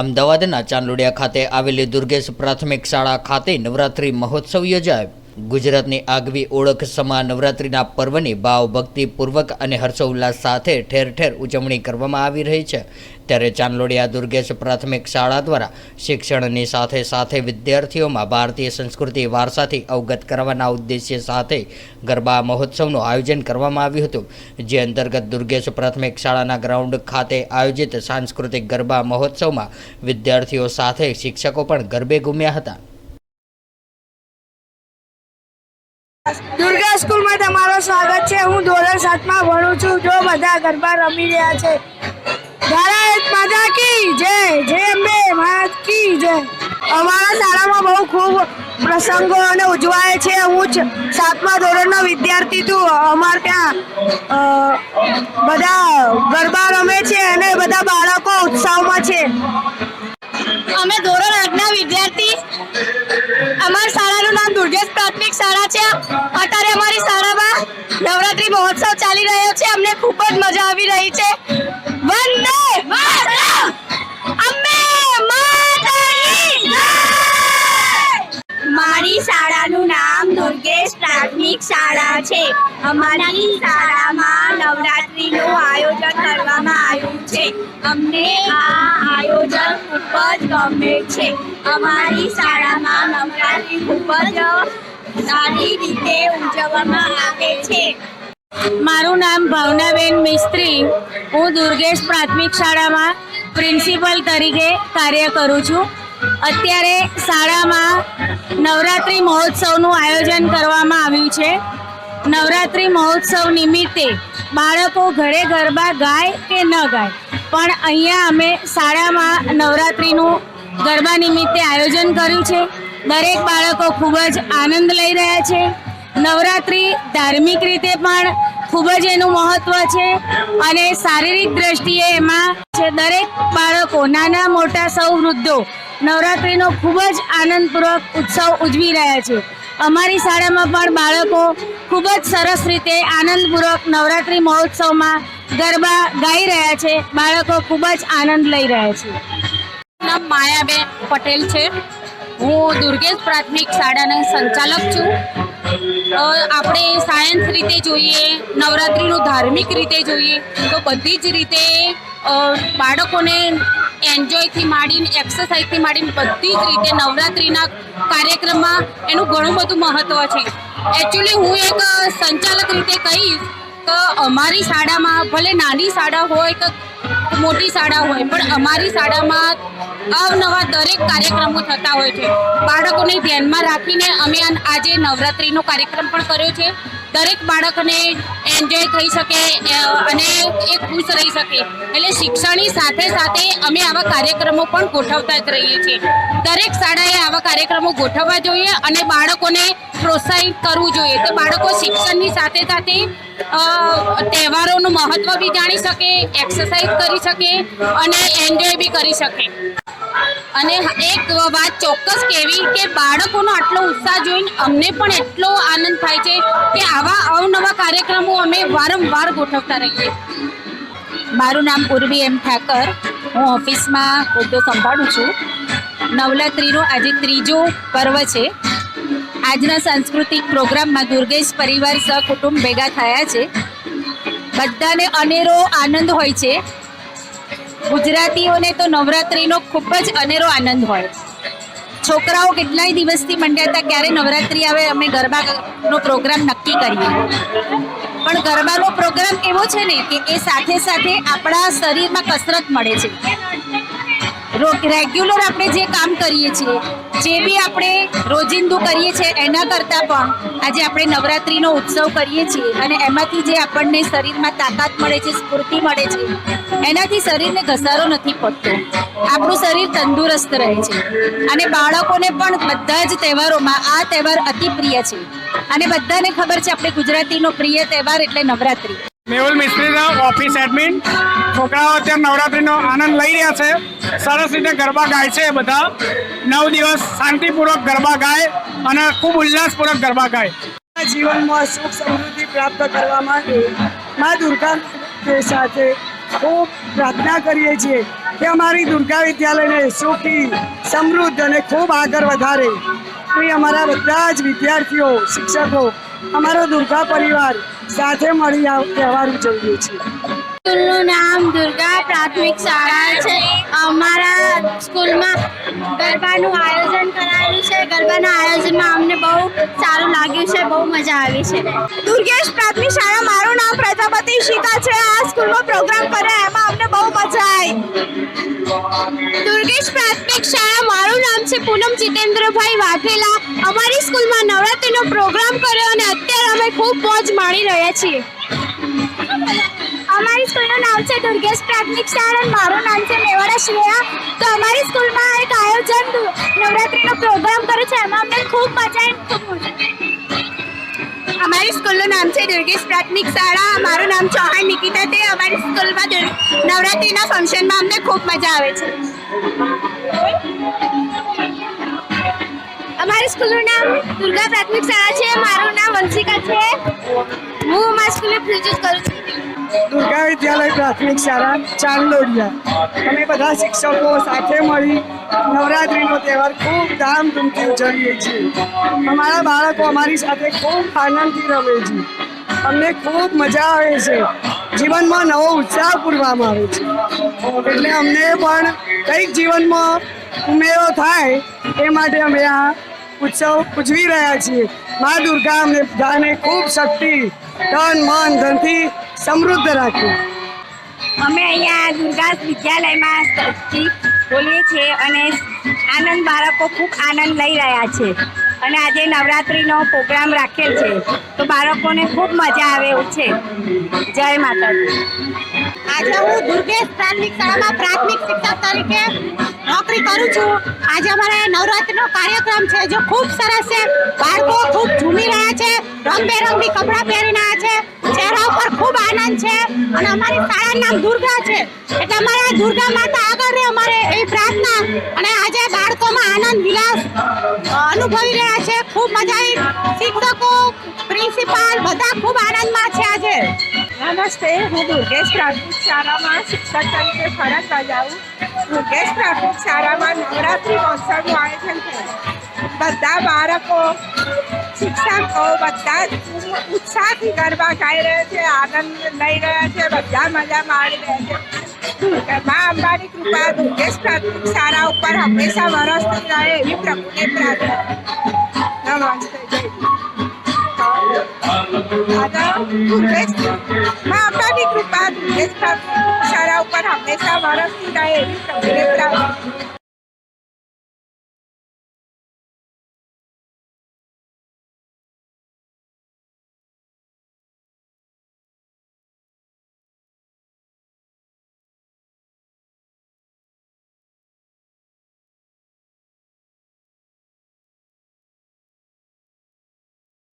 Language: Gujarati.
અમદાવાદના ચાંદલોડિયા ખાતે આવેલી દુર્ગેશ પ્રાથમિક શાળા ખાતે નવરાત્રિ મહોત્સવ યોજાયો. ગુજરાતની આગવી ઓળખ સમા નવરાત્રિના પર્વની ભાવ ભક્તિપૂર્વક અને હર્ષોલ્લાસ સાથે ઠેર ઠેર ઉજવણી કરવામાં આવી રહી છે. ત્યારે ચાંદલોડિયા દુર્ગેશ પ્રાથમિક શાળા દ્વારા શિક્ષણની સાથે સાથે વિદ્યાર્થીઓમાં ભારતીય સંસ્કૃતિ વારસાથી અવગત કરવાના ઉદ્દેશ્ય સાથે ગરબા મહોત્સવનું આયોજન કરવામાં આવ્યું હતું. જે અંતર્ગત દુર્ગેશ પ્રાથમિક શાળાના ગ્રાઉન્ડ ખાતે આયોજિત સાંસ્કૃતિક ગરબા મહોત્સવમાં વિદ્યાર્થીઓ સાથે શિક્ષકો પણ ગરબે ગુમ્યા હતા. દુર્ગા સ્કૂલમાં તમારું સ્વાગત છે. હું ધોરણ સાતમાં ભણું છું. જો બધા ગરબા રમી રહ્યા છે ભારત માતા કી જય જય અંબે માત કી જય. અમારા શાળામાં બહુ ખૂબ પ્રસંગો અને ઉજવાય છે. હું સાતમા ધોરણનો વિદ્યાર્થી છું. અમારે ત્યાં બધા ગરબા રમે છે અને બધા બાળકો ઉત્સાહમાં છે. અમે ધોરણ આઠના વિદ્યાર્થી મારી શાળાનું નામ દુર્ગેશ પ્રાથમિક શાળા છે. અમારી શાળામાં નવરાત્રીનું આયોજન કરવામાં આવ્યું છે. અમને આ આયોજન ખૂબ જ ગમે છે. અમારી શાળામાં નવરાત્રી ખૂબ જ સારી રીતે ઉજવવામાં આવે છે. મારું નામ ભાવનાબેન મિસ્ત્રી. હું દુર્ગેશ પ્રાથમિક શાળામાં પ્રિન્સિપલ તરીકે કાર્ય કરું છું. અત્યારે શાળામાં નવરાત્રિ મહોત્સવનું આયોજન કરવામાં આવ્યું છે. નવરાત્રિ મહોત્સવ નિમિત્તે બાળકો ઘરે ગરબા ગાય કે ન ગાય? પણ અહીંયા અમે શાળામાં નવરાત્રિનું ગરબા નિમિત્તે આયોજન કર્યું છે. દરેક બાળકો ખૂબ જ આનંદ લઈ રહ્યા છે. નવરાત્રિ ધાર્મિક રીતે પણ ખૂબ જ એનું મહત્વ છે અને શારીરિક દ્રષ્ટિએ એમાં છે દરેક બાળકો, નાના મોટા સૌ વૃદ્ધો નવરાત્રિનો ખૂબ જ આનંદપૂર્વક ઉત્સવ ઉજવી રહ્યા છે. અમારી શાળામાં પણ બાળકો ખૂબ જ સરસ રીતે આનંદપૂર્વક નવરાત્રિ મહોત્સવમાં ગરબા ગાઈ રહ્યા છે. બાળકો ખૂબ જ આનંદ લઈ રહ્યા છે. નામ માયાબેન પટેલ છે. હું દુર્ગેશ પ્રાથમિક શાળાના સંચાલક છું. આપણે સાયન્સ રીતે જોઈએ, નવરાત્રિનું ધાર્મિક રીતે જોઈએ, તો બધી જ રીતે બાળકોને એન્જોયથી માંડીને, એક્સરસાઇઝથી માંડીને બધી જ રીતે નવરાત્રિના કાર્યક્રમમાં એનું ઘણું બધું મહત્ત્વ છે. એકચ્યુઅલી હું એક સંચાલક રીતે કહીશ કે અમારી શાળામાં ભલે નાની શાળા હોય કે મોટી શાળા હોય, પણ અમારી શાળામાં અવનવા દરેક કાર્યક્રમો થતા હોય છે. બાળકોને ધ્યાનમાં રાખીને અમે આજે નવરાત્રિનો કાર્યક્રમ પણ કર્યો છે. દરેક બાળકને એન્જોય થઈ શકે અને એ ખુશ રહી શકે. એટલે શિક્ષણની સાથે સાથે અમે આવા કાર્યક્રમો પણ ગોઠવતા જ રહીએ છીએ. દરેક શાળાએ આવા કાર્યક્રમો ગોઠવવા જોઈએ અને બાળકોને પ્રોત્સાહિત કરવું જોઈએ તો બાળકો શિક્ષણની સાથે સાથે તહેવારોનું મહત્વ બી જાણી શકે એક્સરસાઇઝ કરી શકે અને એન્જોય બી કરી શકે. અને એક વાત ચોક્કસ કહેવી કે બાળકોનો આટલો ઉત્સાહ જોઈને અમને પણ એટલો આનંદ થાય છે કે આવા અવનવા કાર્યક્રમો અમે વારંવાર ગોઠવતા રહીએ. મારું નામ ઉર્વી એમ ઠાકર. હું ઓફિસમાં હોદ્દો સંભાળું છું. નવરાત્રિનું આજે ત્રીજો પર્વ છે. આજના સાંસ્કૃતિક પ્રોગ્રામમાં દુર્ગેશ પરિવાર સહકુટુંબ ભેગા થયા છે. બધાને અનેરો આનંદ હોય છે. ગુજરાતીઓને તો નવરાત્રિનો ખૂબ જ અનેરો આનંદ હોય. છોકરાઓ કેટલાય દિવસથી મંડ્યા હતા ક્યારે નવરાત્રિ આવે અમે ગરબાનો પ્રોગ્રામ નક્કી કરીએ. પણ ગરબાનો પ્રોગ્રામ એવો છે ને કે એ સાથે સાથે આપણા શરીરમાં કસરત મળે છે. રેગ્યુલર આપણે જે કામ કરીએ છીએ, જે બી આપણે રોજિંદુ કરીએ છીએ, એના કરતાં પણ આજે આપણે નવરાત્રિનો ઉત્સવ કરીએ છીએ અને એમાંથી જે આપણને શરીરમાં તાકાત મળે છે, સ્ફૂર્તિ મળે છે, એનાથી શરીરને ઘસારો નથી પડતો. આપણું શરીર તંદુરસ્ત રહે છે. અને બાળકોને પણ બધા જ તહેવારોમાં આ તહેવાર અતિ પ્રિય છે. અને બધાને ખબર છે, આપણે ગુજરાતીનો પ્રિય તહેવાર એટલે નવરાત્રિ. મેહુલ મિસ્ત્રીનો ઓફિસ એડમિન છોકરાઓ અત્યારે નવરાત્રિનો આનંદ લઈ રહ્યા છે. સરસ રીતે ગરબા ગાય છે બધા. નવ દિવસ શાંતિપૂર્વક ગરબા ગાય અને ખૂબ ઉલ્લાસપૂર્વક ગરબા ગાય. જીવનમાં સુખ સમૃદ્ધિ પ્રાપ્ત કરવા માટે મા દુર્ગા સાથે ખૂબ પ્રાર્થના કરીએ છીએ કે અમારી દુર્ગા વિદ્યાલયને સુખી, સમૃદ્ધ અને ખૂબ આગળ વધારે. એ અમારા બધા જ વિદ્યાર્થીઓ, શિક્ષકો, અમારો દુર્ગા પરિવાર સાથે મળી આવ તહેવાર ઉજવીએ છીએ. સ્કૂલનું નામ દુર્ગા પ્રાથમિક શાળા છે. અમારા સ્કૂલમાં ગરબાનું આયોજન કરાયેલું છે. ગરબાના આયોજનમાં અમને બહુ સારું લાગ્યું છે બહુ મજા આવી છે. દુર્ગેશ પ્રાથમિક શાળા મારું નામ પ્રજાપતિ શિખા છે. આ સ્કૂલમાં પ્રોગ્રામ કર્યા એમાં અમને બહુ મજા આવી. દુર્ગેશ પ્રાથમિક શાળા મારું નામ છે પૂનમ જીતેન્દ્રભાઈ વાઘેલા. અમારી સ્કૂલમાં નવરાત્રિનો પ્રોગ્રામ કર્યો અને અત્યારે અમે ખૂબ મોજ માણી રહ્યા છીએ. અમારી સ્કૂલનું નામ છે દુર્ગેશ પ્રાથમિક શાળા અને મારું નામ છે મેવાડા શ્રેયા. તો અમારી સ્કૂલમાં એક આયોજન નવરાત્રીનો પ્રોગ્રામ કર્યો છે એમાં અમને ખૂબ મજા આવી. અમારી સ્કૂલનું નામ છે દુર્ગેશ પ્રાથમિક શાળા. મારું નામ ચૌહાણ નિકિતા તે અમારી સ્કૂલમાં નવરાત્રિના ફંક્શનમાં અમને ખૂબ મજા આવે છે. અમારી સ્કૂલનું નામ દુર્ગા પ્રાથમિક શાળા છે. મારું નામ વંશિકા છે. હું અમારી સ્કૂલે પ્રોજેક્ટ કરું છું. દુર્ગા વિદ્યાલય પ્રાથમિક શાળા ચાંદોડિયા અમે બધા શિક્ષકો સાથે મળી નવરાત્રિનો તહેવાર ખૂબ ધામધૂમથી ઉજવીએ છીએ. અમારા બાળકો અમારી સાથે ખૂબ આનંદથી રમે છે. અમને ખૂબ મજા આવે છે. જીવનમાં નવો ઉત્સાહ પૂરવામાં આવે છે. એટલે અમને પણ કંઈક જીવનમાં ઉમેરો થાય એ માટે અમે આ ઉત્સવ ઉજવી રહ્યા છીએ. મા દુર્ગા અમને બધાને ખૂબ શક્તિ, તન, મન, ધનથી સમૃદ્ધ રાખે. અમે અહીંયા દુર્ગાસ વિદ્યાલયમાં બોલીએ છીએ અને આનંદ બાળકો ખૂબ આનંદ લઈ રહ્યા છે. અને આજે નવરાત્રિનો પ્રોગ્રામ રાખેલ છે. તો બાળકોને ખૂબ મજા આવે એવું છે. જય માતાજી. આજે હું દુર્ગેશ પ્રાથમિક શાળામાં પ્રાથમિક શિક્ષક તરીકે નોકરી કરું છું. આજે અમારે નવરાત્રિનો કાર્યક્રમ છે જે ખૂબ સરસ છે. બાળકો ખૂબ ઝૂમી રહ્યા છે. રંગબેરંગી કપડાં પહેરી રહ્યા છે. ચહેરા ઉપર ખૂબ આનંદ છે. અને અમારી શાળાનું નામ દુર્ગા છે. એટલે અમારે દુર્ગા માતા આગળ રહે અમારે એ પ્રાર્થના. અને આજે બાળકોમાં આનંદ, વિલાસ અનુભવી રહ્યા છે. ખૂબ મજા આવી. શિક્ષકો, પ્રિન્સિપાલ બધા ખૂબ આનંદમાં છે આજે. નમસ્તે, હું દુર્ગેશ પ્રાથમિક શાળામાં શિક્ષક તરીકે ફરજ બજાવું. દુર્ગેશ પ્રાથમિક શાળામાં નવરાત્રિ મહોત્સવનું આયોજન થયું બધા બાળકો શિક્ષકો બધા જ ઉત્સાહથી ગરબા ગાઈ રહ્યા છે આનંદ લઈ રહ્યા છે બધા મજા માણી રહ્યા છે. મા અંબાની કૃપા દુર્ગેશ પ્રાથમિક શાળા ઉપર હંમેશા વરસતી રહે એવી પ્રભુને પ્રાર્થના. નમસ્તે જય મા અંબાની કૃપા ધીરેજ સારા ઉપર હંમેશા વરસતી રહે એવી પ્રભુને પ્રાર્થના